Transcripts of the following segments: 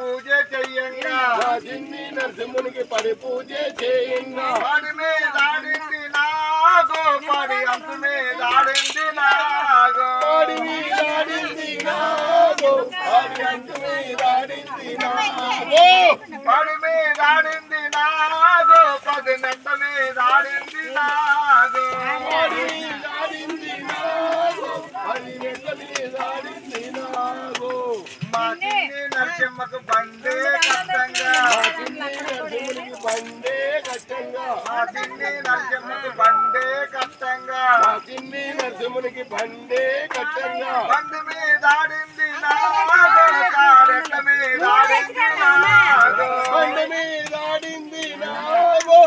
పూజ చెయ్యంగా నా చిన్ని నరసింహునికి పడి పూజ చేయంగా. పడి మీద ఆడింది నాగో పడి అంత మీద ఆడింది నాగో. పాడి మీదాడింది నాగో పాడి అంటు మీదాడింది నాగో. పడి మీద ఆడింది నాగో పది నెట్ట మీద ఆడింది నరసింహకు బండే కష్టంగా బండే కష్టంగా మా నరసింహకు బండే కష్టంగా నా చిన్ని నరసింహునికి బండే కష్టంగా బండి మీద ఆడింది నాగో కారెట్ల మీద ఆడింది నాగో బండి మీదాడింది నాగో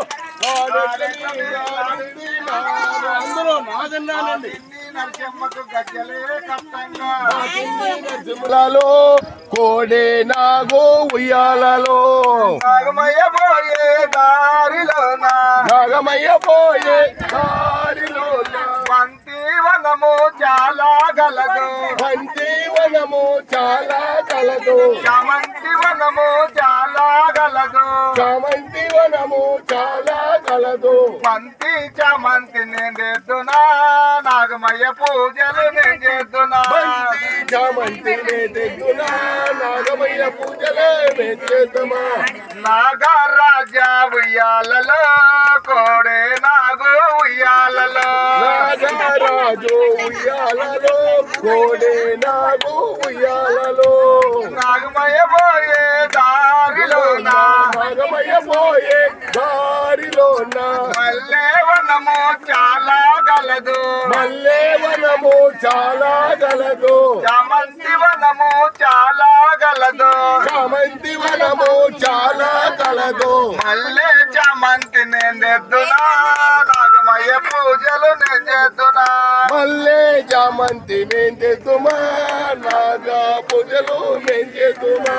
అందరూ నాదన్నానండి నరసింహులలో కోడే నాగో ఉయ్యాలలో. నాగమయ్య పోయే దారిలోన. నాగమయ్య పోయే దారిలో బంతి వనము చాలా గలదు. బంతి వనము చాలా కలదు చామంతి వనము చాలా గలదు. చామంతి వనము చాలా కలదు బంతి చామంతి నేను నాగమయ్య పూజలు నేను చేద్దునా బంతి చామంతి తెగునా నాగమయ్య పూజలే మెచ్చేద్దామా నాగరాజా ఉయ్యాలలో కోడే నాగు ఉయ్యాలలో నాగరాజు ఉయ్యాలలో కోడే నాగు ఉయ్యాలలో నాగమయ్య పోయే దారిలోన నాగమయ్య పోయే దారిలోన మల్లె వనము చాలా గలదు. మల్లె వనము చాలా గలదు. చామంతి వనము చాలా గలదు. చామంతి వనము చాలా కలదు మల్లె చామంతి నేను తెద్దునా నాగమయ్య పూజలు నేను చేద్దునా మల్లె చామంతి మేం తెద్దుమా నాగా పూజలు మేం చేద్దుమా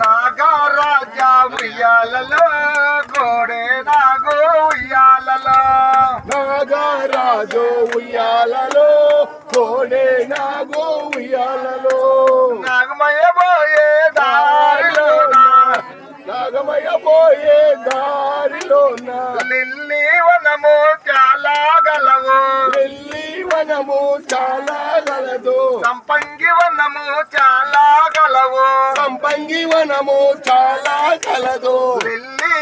నాగరాజా ఉయ్యాలలో గోడే నాగరాజు ఉయ్యాలలో కోడే నాగు ఉయ్యాలలో నాగమయ్య పోయే దారిలోన? నాగమయ్య పోయే దారిలోన? లిల్లీ వనము చాలా గలవు వెళ్ళి వనము చాలా గలదు సంపంగి వనము చాలా గలవు సంపంగి వనము చాలా కలదు లిల్లీ